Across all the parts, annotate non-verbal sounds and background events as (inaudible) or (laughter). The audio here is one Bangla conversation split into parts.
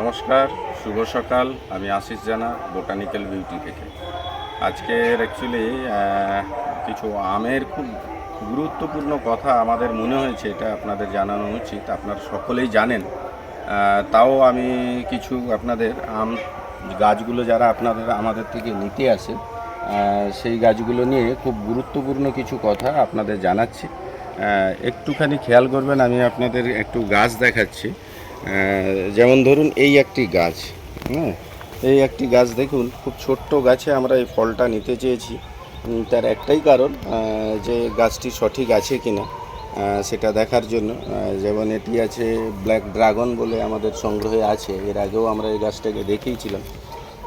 নমস্কার, শুভ সকাল। আমি আশিস জানা, বোটানিক্যাল বিউটি থেকে। আজকের অ্যাকচুয়ালি কিছু আমের খুব গুরুত্বপূর্ণ কথা আমাদের মনে হয়েছে, এটা আপনাদের জানানো উচিত। আপনারা সকলেই জানেন। তাও আমি কিছু আপনাদের আম গাছগুলো যারা আপনাদের, আমাদের থেকে নিতে আসে সেই গাছগুলো নিয়ে খুব গুরুত্বপূর্ণ কিছু কথা আপনাদের জানাচ্ছি। একটুখানি খেয়াল করবেন, আমি আপনাদের একটু গাছ দেখাচ্ছি। যেমন ধরুন এই একটি গাছ হ্যাঁ? এই একটি গাছ দেখুন খুব ছোট্ট গাছে আমরা এই ফলটা নিতে চেয়েছি। তার একটাই কারণ যে গাছটি সঠিক আছে কিনা আহ, সেটা দেখার জন্য যেমন এটি আছে ব্ল্যাক ড্রাগন বলে আমাদের সংগ্রহে আছে এর আগেও আমরা এই গাছটাকে দেখিয়েছিলাম।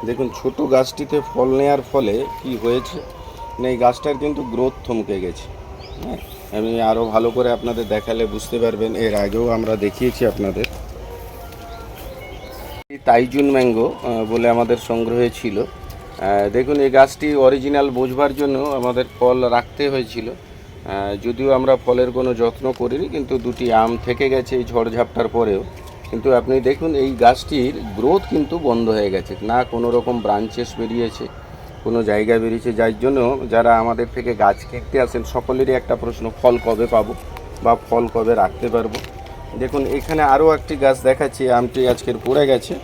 দেখুন ছোট গাছটিতে ফল নেওয়ার ফলে কি হয়েছে? না এই গাছটার কিন্তু গ্রোথ থমকে গেছে হ্যাঁ? আমি আরও ভালো করে আপনাদের দেখালে বুঝতে পারবেন এর আগেও আমরা দেখিয়েছি আপনাদের। তাইজুন ম্যাঙ্গো বলে আমাদের সংগ্রহে ছিল। দেখুন, এই গাছটি অরিজিনাল বোঝবার জন্য আমাদের ফল রাখতে হয়েছিল। যদিও আমরা ফলের কোনো যত্ন করিনি, কিন্তু দুটি আম থেকে গেছে এই ঝড়ঝাপটার পরেও। কিন্তু আপনি দেখুন, এই গাছটির গ্রোথ কিন্তু বন্ধ হয়ে গেছে। না কোনো রকম ব্রাঞ্চেস বেরিয়েছে, কোনো জায়গা বেরিয়েছে। যার জন্য যারা আমাদের থেকে গাছ কিনতে আসেন, সকলেরই একটা প্রশ্ন, ফল কবে পাবো বা ফল কবে রাখতে পারব? দেখুন, এখানে আরও একটি গাছ দেখাচ্ছি, আমটি আজকের পড়ে গেছে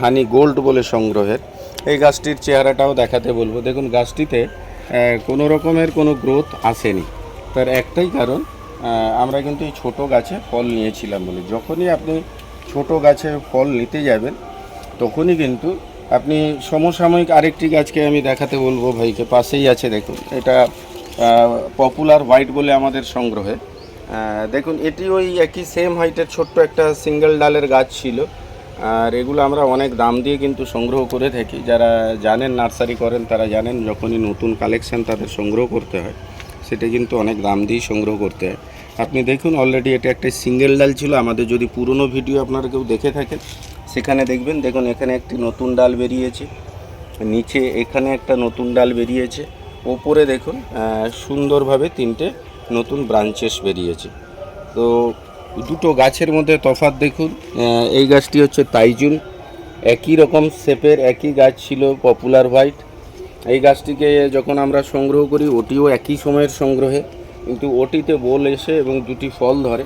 হানি গোল্ড বলে সংগ্রহের। এই গাছটির চেহারাটাও দেখাতে বলব। দেখুন, গাছটিতে কোনো রকমের কোনো গ্রোথ আসেনি। তার একটাই কারণ আমরা কিন্তু এই ছোটো গাছে ফল নিয়েছিলাম বলে। যখনই আপনি ছোট গাছে ফল নিতে যাবেন, তখনই কিন্তু আপনি সমসাময়িক আরেকটি গাছকে আমি দেখাতে বলব ভাইকে। পাশেই আছে, দেখুন, এটা পপুলার হোয়াইট বলে আমাদের সংগ্রহে। দেখুন, এটি ওই একই সেম হাইটের ছোট্ট একটা সিঙ্গেল ডালের গাছ ছিল। আর এগুলো আমরা অনেক দাম দিয়ে কিন্তু সংগ্রহ করে থাকি। যারা জানেন, নার্সারি করেন, তারা জানেন যখনই নতুন কালেকশন তাদের সংগ্রহ করতে হয়, সেটা কিন্তু অনেক দাম দিয়েই সংগ্রহ করতে হয়। আপনি দেখুন অলরেডি এটা একটা সিঙ্গেল ডাল ছিল। আমাদের যদি পুরনো ভিডিও আপনারা কেউ দেখে থাকেন, সেখানে দেখবেন, দেখুন, এখানে একটি নতুন ডাল বেরিয়েছে। নিচে এখানে একটা নতুন ডাল বেরিয়েছে। ওপরে দেখুন সুন্দরভাবে তিনটে নতুন ব্রাঞ্চেস বেরিয়েছে। তো দুটো গাছের মধ্যে তফাৎ দেখুন এই গাছটি হচ্ছে তাইজুন একই রকম শেপের একই গাছ ছিল পপুলার হোয়াইট। এই গাছটিকে যখন আমরা সংগ্রহ করি, ওটিও একই সময়ের সংগ্রহে, কিন্তু ওটিতে বোল এসে এবং দুটি ফল ধরে।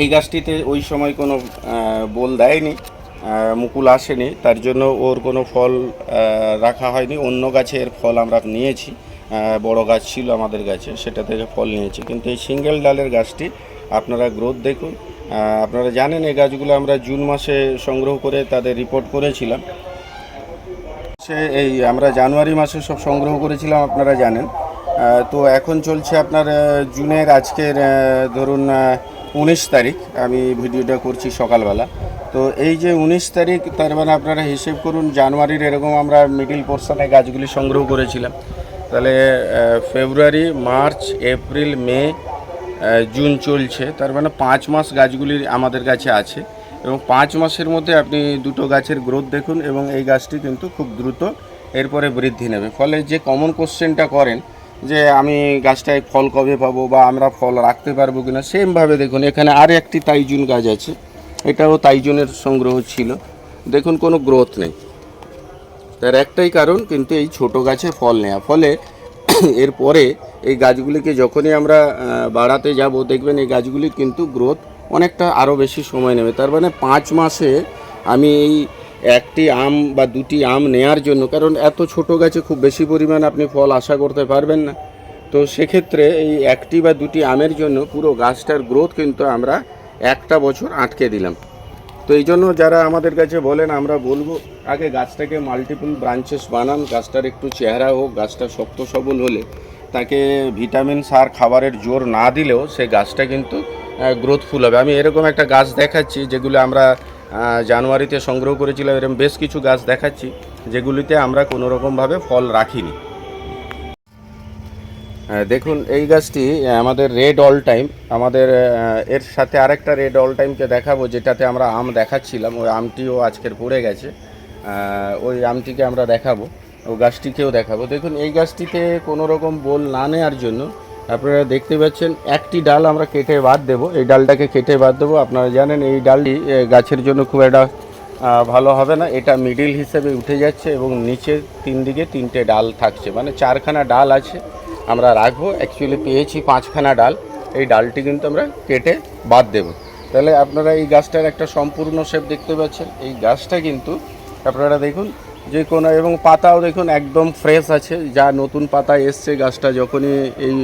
এই গাছটিতে ওই সময় কোনো বোল দেয়নি মুকুল আসেনি, তার জন্য ওর কোনো ফল রাখা হয়নি। অন্য গাছের ফল আমরা নিয়েছি। বড় গাছ ছিল আমাদের গাছে সেটা থেকে ফল নিয়েছে। কিন্তু এই সিঙ্গেল ডালের গাছটি আপনারা গ্রোথ দেখুন। আপনারা জানেন এই গাছগুলো আমরা জুন মাসে সংগ্রহ করে তাদের রিপোর্ট করেছিলাম। সে এই আমরা জানুয়ারি মাসে সব সংগ্রহ করেছিলাম, আপনারা জানেন। তো এখন চলছে আপনার জুনের আজকের ধরুন উনিশ তারিখ। আমি ভিডিওটা করছি সকালবেলা। তো এই যে উনিশ তারিখ, তার মানে আপনারা হিসেব করুন, জানুয়ারির এরকম আমরা মিডিল পোর্শনে গাছগুলি সংগ্রহ করেছিলাম। তাহলে February, March, April, May June চলছে। তার মানে পাঁচ মাস গাছগুলি আমাদের কাছে আছে। এবং পাঁচ মাসের মধ্যে আপনি দুটো গাছের গ্রোথ দেখুন এবং এই গাছটি কিন্তু খুব দ্রুত এরপরে বৃদ্ধি নেবে। ফলে যে কমন কোশ্চেনটা করেন যে, আমি গাছটায় ফল কবে পাবো বা আমরা ফল রাখতে পারব কিনা? সেমভাবে দেখুন, এখানে আর একটি তাইজুন গাছ আছে। এটাও তাইজুনের সংগ্রহ ছিল। দেখুন, কোনো গ্রোথ নেই। তার একটাই কারণ কিন্তু এই ছোট গাছে ফল নেওয়া ফলে (clears throat) এরপরে এই গাছগুলিকে যখনই আমরা বাড়াতে যাব, দেখবেন এই গাছগুলির কিন্তু গ্রোথ অনেকটা আরও বেশি সময় নেবে। তার মানে পাঁচ মাসে আমি এই একটি আম বা দুটি আম নেয়ার জন্য, কারণ এত ছোট গাছে খুব বেশি পরিমাণ আপনি ফল আশা করতে পারবেন না। তো সেক্ষেত্রে এই একটি বা দুটি আমের জন্য পুরো গাছটার গ্রোথ কিন্তু আমরা একটা বছর আটকে দিলাম। তো এই জন্য যারা আমাদের কাছে বলেন, আমরা বলব, আগে গাছটাকে মাল্টিপল ব্রাঞ্চেস বানান, গাছটার একটু চেহারা হোক, গাছটা শক্ত সবল হলে, তাকে ভিটামিন সার খাবারের জোর না দিলেও সে গাছটা কিন্তু গ্রোথফুল হবে। আমি এরকম একটা গাছ দেখাচ্ছি, যেগুলো আমরা জানুয়ারিতে সংগ্রহ করেছিলাম এরকম বেশ কিছু গাছ দেখাচ্ছি, যেগুলিতে আমরা কোনো রকমভাবে ফল রাখিনি। দেখুন, এই গাছটি আমাদের রেড অল টাইম আমাদের এর সাথে আরেকটা রেড অল টাইমকে দেখাবো, যেটাতে আমরা আম দেখাচ্ছিলাম, ওই আমটিও আজকের পড়ে গেছে ওই আমটিকে আমরা দেখাবো, ও গাছটিকেও দেখাবো। দেখুন, এই গাছটিতে কোনো রকম বোল না নেওয়ার জন্য আপনারা দেখতে পাচ্ছেন, একটি ডাল আমরা কেটে বাদ দেব, এই ডালটাকে কেটে বাদ দেবো। আপনারা জানেন, এই ডালটি গাছের জন্য খুব একটা ভালো হবে না, এটা মিডিল হিসেবে উঠে যাচ্ছে এবং নিচে তিন দিকে তিনটে ডাল থাকছে মানে চারখানা ডাল আছে আমরা রাখব। অ্যাকচুয়ালি পেয়েছি পাঁচখানা ডাল। এই ডালটি কিন্তু আমরা কেটে বাদ দেব। তাহলে আপনারা এই গাছটার একটা সম্পূর্ণ শেপ দেখতে পাচ্ছেন। এই গাছটা কিন্তু আপনারা দেখুন, যে কোনো এবং পাতাও দেখুন একদম ফ্রেশ আছে। যা নতুন পাতা এসছে গাছটা যখনই এই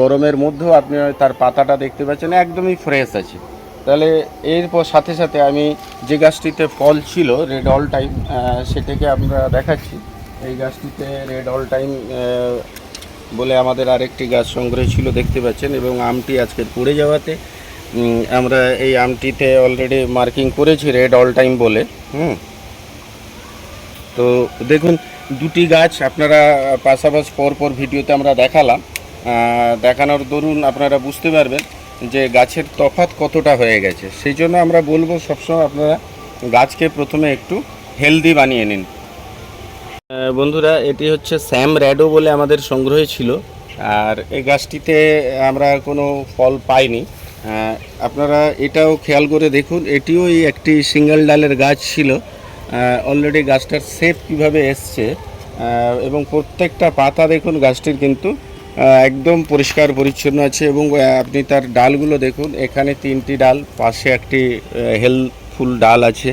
গরমের মধ্যেও আপনি তার পাতাটা দেখতে পাচ্ছেন, একদমই ফ্রেশ আছে। তাহলে এরপর সাথে সাথে আমি যে গাছটিতে ফল ছিল রেড অল টাইম সেটাকে আমরা দেখাচ্ছি। এই গাছটিতে রেড অল টাইম বলে আমাদের আরেকটি গাছ সংগ্রহ ছিল, দেখতে পাচ্ছেন, এবং আমটি আজকে পড়ে যাওয়াতে আমরা এই আমটিতে অলরেডি মার্কিং করেছি রেড অল টাইম বলে, হুম। তো দেখুন, দুটি গাছ আপনারা পাশাপাশি পর পর ভিডিওতে আমরা দেখালাম। দেখানোর দরুন আপনারা বুঝতে পারবেন যে গাছের তফাৎ কতটা হয়ে গেছে। সেই জন্য আমরা বলব সবসময় আপনারা গাছকে প্রথমে একটু হেলদি বানিয়ে নিন। বন্ধুরা, এটি হচ্ছে স্যাম র্যাডো বলে আমাদের সংগ্রহে ছিল। আর এই গাছটিতে আমরা কোনো ফল পাইনি। আপনারা এটাও খেয়াল করে দেখুন, এটিও একটি সিঙ্গেল ডালের গাছ ছিল। অলরেডি গাছটার শেপ কীভাবে এসছে এবং প্রত্যেকটা পাতা দেখুন গাছটির কিন্তু একদম পরিষ্কার পরিচ্ছন্ন আছে এবং আপনি তার ডালগুলো দেখুন, এখানে তিনটি ডাল, পাশে একটি হেলফুল ডাল আছে,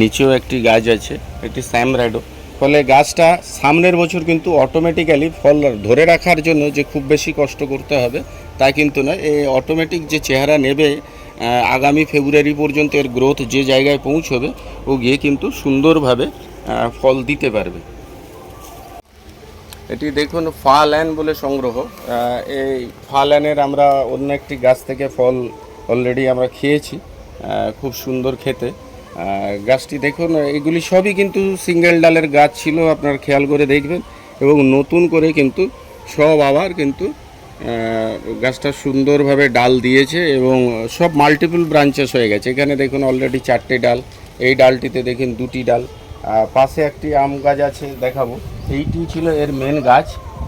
নিচেও একটি গাছ আছে একটি স্যাম র্যাডো। ফলে গাছটা সামনের বছর কিন্তু অটোমেটিক্যালি ফল ধরে রাখার জন্য যে খুব বেশি কষ্ট করতে হবে, তা কিন্তু নয়। এই অটোমেটিক যে চেহারা নেবে আগামী ফেব্রুয়ারি পর্যন্ত এর গ্রোথ যে জায়গায় পৌঁছবে, ও গিয়ে কিন্তু সুন্দরভাবে ফল দিতে পারবে। এটি দেখুন ফাল্যান বলে সংগ্রহ। এই ফাল্যানের আমরা অন্য একটি গাছ থেকে ফল অলরেডি আমরা খেয়েছি খুব সুন্দর খেতে। গাছটি দেখুন, এগুলি সবই কিন্তু সিঙ্গেল ডালের গাছ ছিল, আপনার খেয়াল করে দেখবেন। এবং নতুন করে কিন্তু সব আবার কিন্তু গাছটা সুন্দরভাবে ডাল দিয়েছে এবং সব মাল্টিপল ব্রাঞ্চেস হয়ে গেছে। এখানে দেখুন অলরেডি চারটে ডাল, এই ডালটিতে দেখুন দুটি ডাল পাশে একটি আম গাছ আছে, দেখাবো। এইটি ছিল এর মেন গাছ,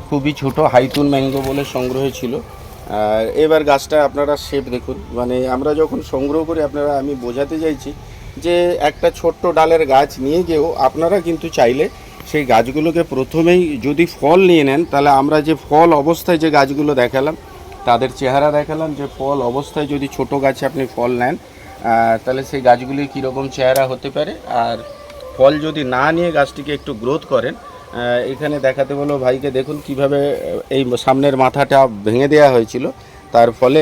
খুবই ছোট, হাইতুন ম্যাঙ্গো বলে সংগ্রহ ছিল। এবার গাছটা আপনারা শেপ দেখুন মানে আমরা যখন সংগ্রহ করি, আপনারা, আমি বোঝাতে চাইছি যে একটা ছোট্ট ডালের গাছ নিয়ে গিয়েও আপনারা কিন্তু চাইলে সেই গাছগুলোকে প্রথমেই যদি ফল নিয়ে নেন, তাহলে আমরা যে ফল অবস্থায় যে গাছগুলো দেখালাম, তাদের চেহারা দেখালাম, যে ফল অবস্থায় যদি ছোট গাছে আপনি ফল নেন তাহলে সেই গাছগুলির কীরকম চেহারা হতে পারে? আর ফল যদি না নিয়ে গাছটিকে একটু গ্রোথ করেন এখানে দেখাতে বলো ভাইকে, দেখুন কীভাবে এই সামনের মাথাটা ভেঙে দেওয়া হয়েছিল। তার ফলে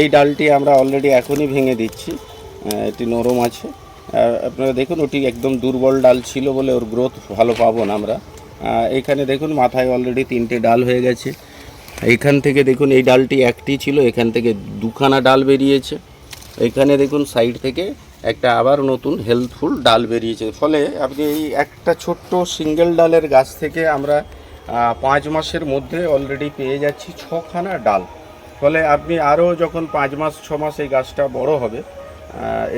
এই ডালটি আমরা অলরেডি এখনই ভেঙে দিচ্ছি। এটি নরম আছে। আর আপনারা দেখুন, ওটি একদম দুর্বল ডাল ছিল বলে ওর গ্রোথ ভালো পাবো না আমরা। এখানে দেখুন, মাথায় অলরেডি তিনটে ডাল হয়ে গেছে। এইখান থেকে দেখুন, এই ডালটি একটি ছিল, এখান থেকে দুখানা ডাল বেরিয়েছে। এখানে দেখুন সাইড থেকে একটা আবার নতুন হেলথফুল ডাল বেরিয়েছে। ফলে আপনি এই একটা ছোট্ট সিঙ্গেল ডালের গাছ থেকে আমরা পাঁচ মাসের মধ্যে অলরেডি পেয়ে যাচ্ছি ছখানা ডাল। ফলে আপনি আরও যখন পাঁচ মাস, ছ মাস এই গাছটা বড় হবে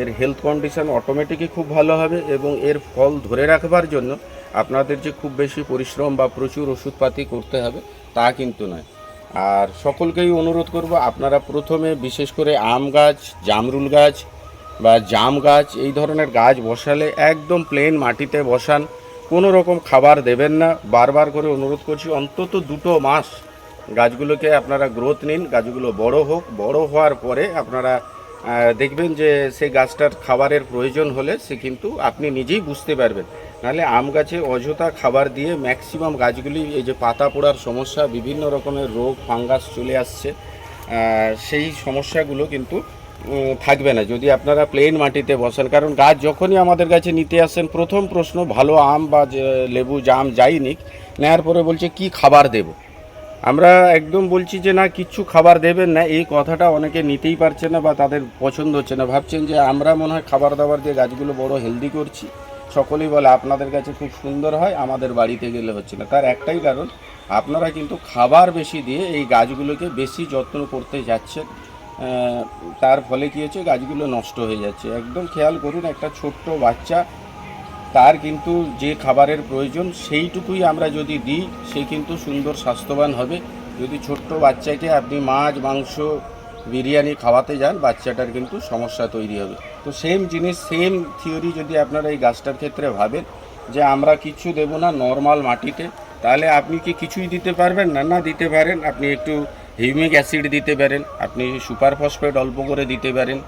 এর হেলথ কন্ডিশন অটোমেটিকই খুব ভালো হবে এবং এর ফল ধরে রাখবার জন্য আপনাদের যে খুব বেশি পরিশ্রম বা প্রচুর ওষুধপাতি করতে হবে তা কিন্তু নয়। আর সকলকেই অনুরোধ করব, আপনারা প্রথমে বিশেষ করে আম গাছ, জামরুল গাছ বা জাম গাছ, এই ধরনের গাছ বসালে একদম প্লেন মাটিতে বসান, কোনো রকম খাবার দেবেন না। বারবার করে অনুরোধ করছি, অন্তত দুটো মাস গাছগুলোকে আপনারা গ্রোথ নিন, গাছগুলো বড় হোক। বড় হওয়ার পরে আপনারা দেখবেন যে সেই গাছটার খাবারের প্রয়োজন হলে সে কিন্তু আপনি নিজেই বুঝতে পারবেন। নাহলে আম গাছে অযথা খাবার দিয়ে ম্যাক্সিমাম গাছগুলি এই যে পাতা পোড়ার সমস্যা, বিভিন্ন রকমের রোগ, ফাঙ্গাস চলে আসছে সেই সমস্যাগুলো কিন্তু থাকবে না। যদি আপনারা প্লেন মাটিতে বসেন, কারণ গাছ যখনই আমাদের কাছে নিতে আসেন, প্রথম প্রশ্ন ভালো আম বা লেবু, জাম যাই নিক নেওয়ার পরে বলছে, কি খাবার দেবো? আমরা একদম বলছি যে না কিচ্ছু খাবার দেবেন না, এই কথাটা অনেকে নিতেই পারছে না বা তাদের পছন্দ হচ্ছে না। ভাবছেন যে আমরা মনে হয় খাবার দাবার দিয়ে গাছগুলো বড় হেলদি করছি। সকলেই বলে, আপনাদের কাছে খুব সুন্দর হয়, আমাদের বাড়িতে গেলে হচ্ছে না। তার একটাই কারণ, আপনারা কিন্তু খাবার বেশি দিয়ে এই গাছগুলোকে বেশি যত্ন করতে যাচ্ছেন। তার ফলে কী হচ্ছে গাছগুলো নষ্ট হয়ে যাচ্ছে। একদম খেয়াল করুন, একটা ছোট্ট বাচ্চা তার কিন্তু যে খাবারের প্রয়োজন, সেইটুকুই আমরা যদি দিই, সে কিন্তু সুন্দর স্বাস্থ্যবান হবে। যদি ছোট্ট বাচ্চাকে আপনি মাছ, মাংস, বিরিয়ানি খাওয়াতে যান, বাচ্চাটার কিন্তু সমস্যা তৈরি হবে। তো সেম জিনিস সেম থিওরি যদি আপনারা এই গাছটার ক্ষেত্রে ভাবেন, যে আমরা কিছু দেব না নর্মাল মাটিতে, তাহলে আপনি কি কিছুই দিতে পারবেন না? না দিতে পারেন। আপনি একটু হিউমিক অ্যাসিড দিতে পারেন। আপনি সুপার ফসফেট অল্প করে দিতে পারেন।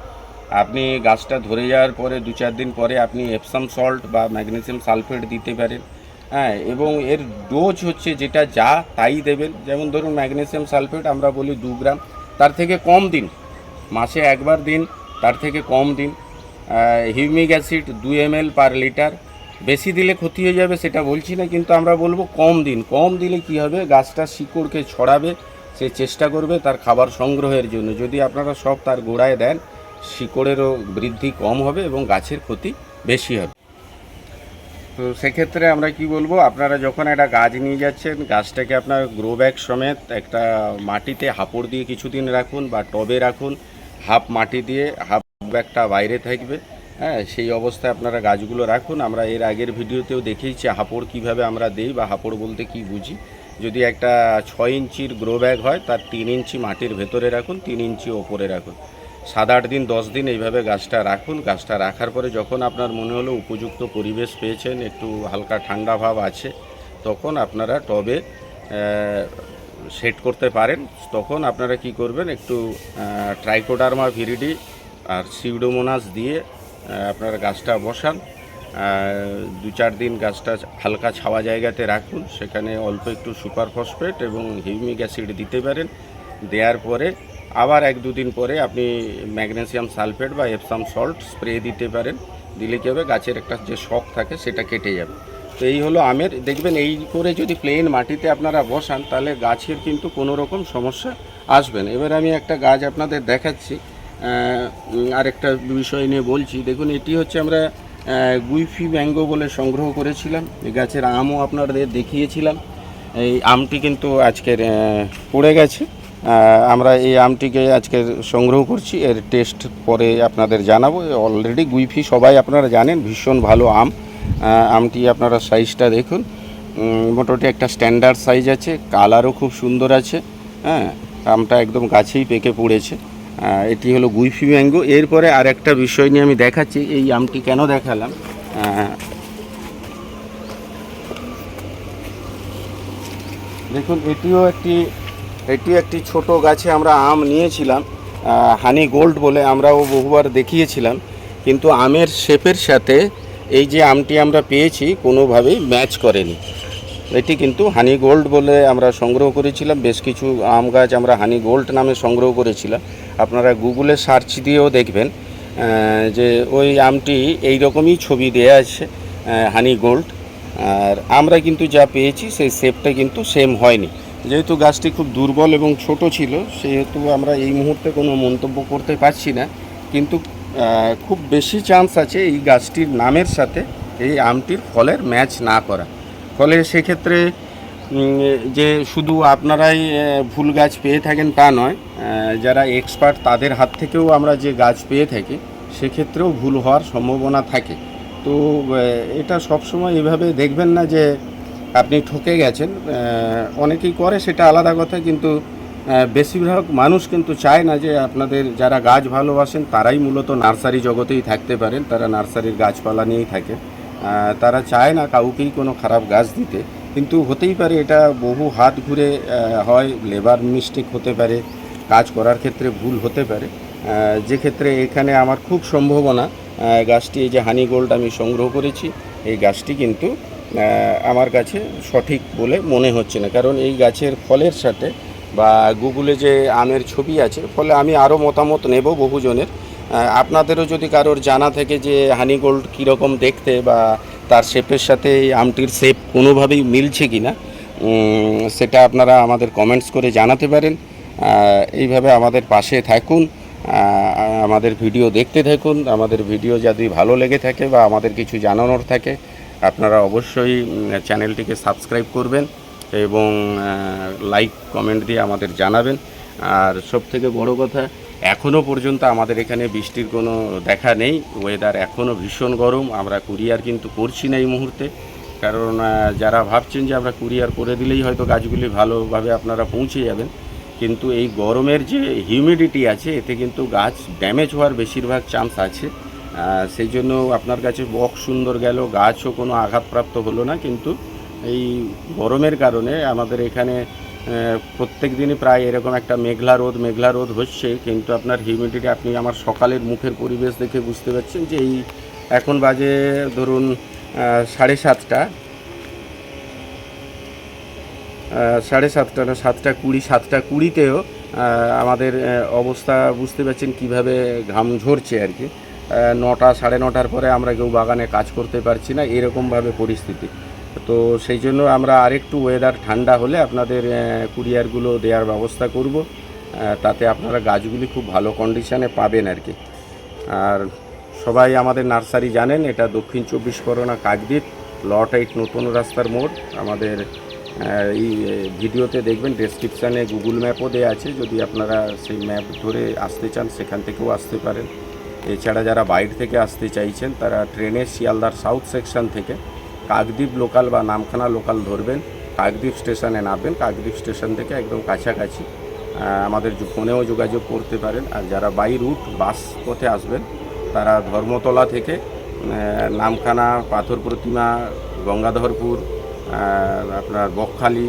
আপনি গাছটা ধরে যাওয়ার পরে দু চার দিন পরে আপনি এপসাম সল্ট বা ম্যাগনেসিয়াম সালফেট দিতে পারেন। হ্যাঁ এবং এর ডোজ হচ্ছে যেটা যা তাই দেবেন। যেমন ধরুন ম্যাগনেসিয়াম সালফেট আমরা বলি দু গ্রাম। তার থেকে কম দিন, মাসে একবার দিন, তার থেকে কম দিন। হিউমিক অ্যাসিড দু এম পার লিটার। বেশি দিলে ক্ষতি হয়ে যাবে সেটা বলছি না, কিন্তু আমরা বলব কম দিন। কম দিলে কি হবে? গাছটা শিকড়কে ছড়াবে, সে চেষ্টা করবে তার খাবার সংগ্রহের জন্য। যদি আপনারা সব তার গোড়ায় দেন শিকড়েরও বৃদ্ধি কম হবে এবং গাছের ক্ষতি বেশি হবে। তো সেক্ষেত্রে আমরা কি বলব, আপনারা যখন একটা গাছ নিয়ে যাচ্ছেন, গাছটাকে আপনার গ্রো ব্যাগ সমেত একটা মাটিতে হাঁপড় দিয়ে কিছুদিন রাখুন বা টবে রাখুন, হাফ মাটি দিয়ে হাফ ব্যাগটা বাইরে থাকবে হ্যাঁ সেই অবস্থায় আপনারা গাছগুলো রাখুন। আমরা এর আগের ভিডিওতেও দেখিয়েছি হাঁপড় কীভাবে আমরা দিই বা হাঁপড় বলতে কি বুঝি। যদি একটা ছয় ইঞ্চির গ্রো ব্যাগ হয়, তার তিন ইঞ্চি মাটির ভেতরে রাখুন, তিন ইঞ্চি ওপরে রাখুন। সাত আট দিন, দশ দিন এইভাবে গাছটা রাখুন। গাছটা রাখার পরে যখন আপনার মনে হলো উপযুক্ত পরিবেশ পেয়েছেন, একটু হালকা ঠান্ডা ভাব আছে, তখন আপনারা টবে সেট করতে পারেন। তখন আপনারা কি করবেন, একটু ট্রাইকোডার্মা ভিরিডি আর সিউডোমোনাস দিয়ে আপনারা গাছটা বসান। দু চার দিন গাছটা হালকা ছাওয়া জায়গাতে রাখুন। সেখানে অল্প একটু সুপার ফসফেট এবং হিউমিক অ্যাসিড দিতে পারেন। দেওয়ার পরে আবার এক দুদিন পরে আপনি ম্যাগনেসিয়াম সালফেট বা এপসাম সল্ট স্প্রে দিতে পারেন। দিলে কী হবে? গাছের একটা যে শখ থাকে সেটা কেটে যাবে। তো এই হলো আমের। দেখবেন এই করে যদি প্লেন মাটিতে আপনারা বসান, তাহলে গাছের কিন্তু কোনো রকম সমস্যা আসবে না। এবার আমি একটা গাছ আপনাদের দেখাচ্ছি। আরেকটা বিষয় নিয়ে বলছি। দেখুন, এটি হচ্ছে আমরা গুইফি ম্যাঙ্গো বলে সংগ্রহ করেছিলাম। এই গাছের আমও আপনাদের দেখিয়েছিলাম। এই আমটি কিন্তু আজকের পড়ে গেছে। আমরা এই আমটিকে আজকে সংগ্রহ করছি। এর টেস্ট পরে আপনাদের জানাব। অলরেডি গুইফি সবাই আপনারা জানেন, ভীষণ ভালো আম। আমটি আপনারা সাইজটা দেখুন। মোটামুটি একটা স্ট্যান্ডার্ড সাইজ আছে কালারও খুব সুন্দর আছে। হ্যাঁ আমটা একদম গাছেই পেকে পড়েছে। এটি হলো গুইফি ম্যাঙ্গো। এরপরে আর একটা বিষয় নিয়ে আমি দেখাচ্ছি, এই আমটি কেন দেখালাম? দেখুন, এটিও একটি এটি একটি ছোট গাছে আমরা আম নিয়েছিলাম হানি গোল্ড বলে আমরাও বহুবার দেখিয়েছিলাম, কিন্তু আমের শেপের সাথে এই যে আমটি আমরা পেয়েছি কোনোভাবেই ম্যাচ করেনি। এটি কিন্তু হানি গোল্ড বলে আমরা সংগ্রহ করেছিলাম, বেশ কিছু আম গাছ আমরা হানি গোল্ড নামে সংগ্রহ করেছিলাম। আপনারা গুগলে সার্চ দিয়েও দেখবেন যে ওই আমটি এই রকমই ছবি দেয়া আছে হানি গোল্ড। আর আমরা কিন্তু যা পেয়েছি, সেই শেপটা কিন্তু সেম হয়নি। যেহেতু গাছটি খুব দুর্বল এবং ছোট ছিল, সেহেতু আমরা এই মুহূর্তে কোনো মন্তব্য করতে পারছি না। কিন্তু খুব বেশি চান্স আছে এই গাছটির নামের সাথে এই আমটির ফলের ম্যাচ না করা। ফলে সেক্ষেত্রে যে শুধু আপনারাই ভুল গাছ পেয়ে থাকেন তা নয় যারা এক্সপার্ট তাদের হাত থেকেও আমরা যে গাছ পেয়ে থাকি, সেক্ষেত্রেও ভুল হওয়ার সম্ভাবনা থাকে। তো এটা সবসময় এভাবে দেখবেন না যে আপনি ঠকে গেছেন অনেকেই করে সেটা আলাদা কথা, কিন্তু বেশিরভাগ মানুষ কিন্তু চায় না যে আপনাদের যারা গাছ ভালোবাসেন তারাই মূলত নার্সারি জগতেই থাকতে পারেন, তারা নার্সারির গাছপালা নিয়েই থাকে। তারা চায় না কাউকেই কোনো খারাপ গাছ দিতে, কিন্তু হতেই পারে এটা বহু হাত ঘুরে হয় লেবার মিস্টেক হতে পারে, কাজ করার ক্ষেত্রে ভুল হতে পারে। যে ক্ষেত্রে এখানে আমার খুব সম্ভাবনা গাছটি এই যে হানি গোল্ড আমি সংগ্রহ করেছি, এই গাছটি কিন্তু আমার কাছে সঠিক বলে মনে হচ্ছে না। কারণ এই গাছের ফলের সাথে বা গুগলে যে আমের ছবি আছে, ফলে আমি আরও মতামত নেব বহুজনের। আপনাদেরও যদি কারোর জানা থাকে যে হানি গোল্ড কীরকম দেখতে বা তার শেপের সাথে এই আমটির শেপ কোনোভাবেই মিলছে কি না সেটা আপনারা আমাদের কমেন্টস করে জানাতে পারেন। এইভাবে আমাদের পাশে থাকুন। আমাদের ভিডিও দেখতে থাকুন। আমাদের ভিডিও যদি ভালো লেগে থাকে বা আমাদের কিছু জানানোর থাকে আপনারা অবশ্যই চ্যানেলটিকে সাবস্ক্রাইব করবেন এবং লাইক, কমেন্ট দিয়ে আমাদের জানাবেন। আর সব থেকে বড় কথা এখনও পর্যন্ত আমাদের এখানে বৃষ্টির কোনো দেখা নেই। ওয়েদার এখনও ভীষণ গরম। আমরা কুরিয়ার কিন্তু করছি না এই মুহূর্তে। কারণ যারা ভাবছেন যে আমরা কুরিয়ার করে দিলেই হয়তো গাছগুলি ভালোভাবে আপনারা পৌঁছে যাবেন। কিন্তু এই গরমের যে হিউমিডিটি আছে, এতে কিন্তু গাছ ড্যামেজ হওয়ার বেশিরভাগ চান্স আছে। সেই জন্য আপনার কাছে বক্স সুন্দর গেল, গাছও কোনো আঘাতপ্রাপ্ত হলো না, কিন্তু এই গরমের কারণে আমাদের এখানে প্রত্যেক দিনই প্রায় এরকম একটা মেঘলা রোদ মেঘলা রোদ হচ্ছে, কিন্তু আপনার হিউমিডিটি আপনি আমার সকালের মুখের পরিবেশ দেখে বুঝতে পারছেন যে এই এখন বাজে ধরুন সাড়ে সাতটা। সাড়ে সাতটা না সাতটা কুড়ি, সাতটা কুড়িতেও আমাদের অবস্থা বুঝতে পারছেন কীভাবে ঘাম ঝরছে আর কি। নটা, সাড়ে নটার পরে আমরা কেউ বাগানে কাজ করতে পারছি না, এরকমভাবে পরিস্থিতি। তো সেই জন্য আমরা আরেকটু ওয়েদার ঠান্ডা হলে আপনাদের কুরিয়ারগুলো দেওয়ার ব্যবস্থা করব। তাতে আপনারা গাছগুলি খুব ভালো কন্ডিশনে পাবেন আর কি। আর সবাই আমাদের নার্সারি জানেন, এটা দক্ষিণ চব্বিশ পরগনা কাকদ্বীপ লট এইট নতুন রাস্তার মোড়। আমাদের এই ভিডিওতে দেখবেন ডেসক্রিপশানে গুগল ম্যাপও দেওয়া আছে। যদি আপনারা সেই ম্যাপ ধরে আসতে চান, সেখান থেকেও আসতে পারেন। এছাড়া যারা বাইরে থেকে আসতে চাইছেন, তারা ট্রেনে শিয়ালদার সাউথ সেকশন থেকে কাকদ্বীপ লোকাল বা নামখানা লোকাল ধরবেন, কাকদ্বীপ স্টেশনে নামবেন, কাকদ্বীপ স্টেশন থেকে একদম কাছাকাছি আমাদের ফোনেও যোগাযোগ করতে পারেন। আর যারা বাই রুট বাস পথে আসবেন, তারা ধর্মতলা থেকে নামখানা, পাথর প্রতিমা, গঙ্গাধরপুর আপনার বকখালি,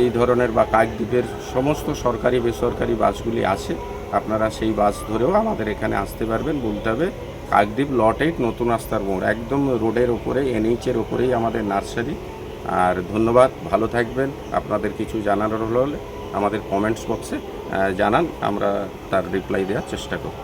এই ধরনের বা কাকদ্বীপের সমস্ত সরকারি, বেসরকারি বাসগুলি আসে আপনারা সেই বাস ধরেও আমাদের এখানে আসতে পারবেন, বলতে হবে কাকদ্বীপ লট এইট নতুন আস্তার মোড়, একদম রোডের ওপরে এনএইচের ওপরেই আমাদের নার্সারি। আর ধন্যবাদ, ভালো থাকবেন। আপনাদের কিছু জানানোর হলে আমাদের কমেন্টস বক্সে জানান, আমরা তার রিপ্লাই দেওয়ার চেষ্টা করব।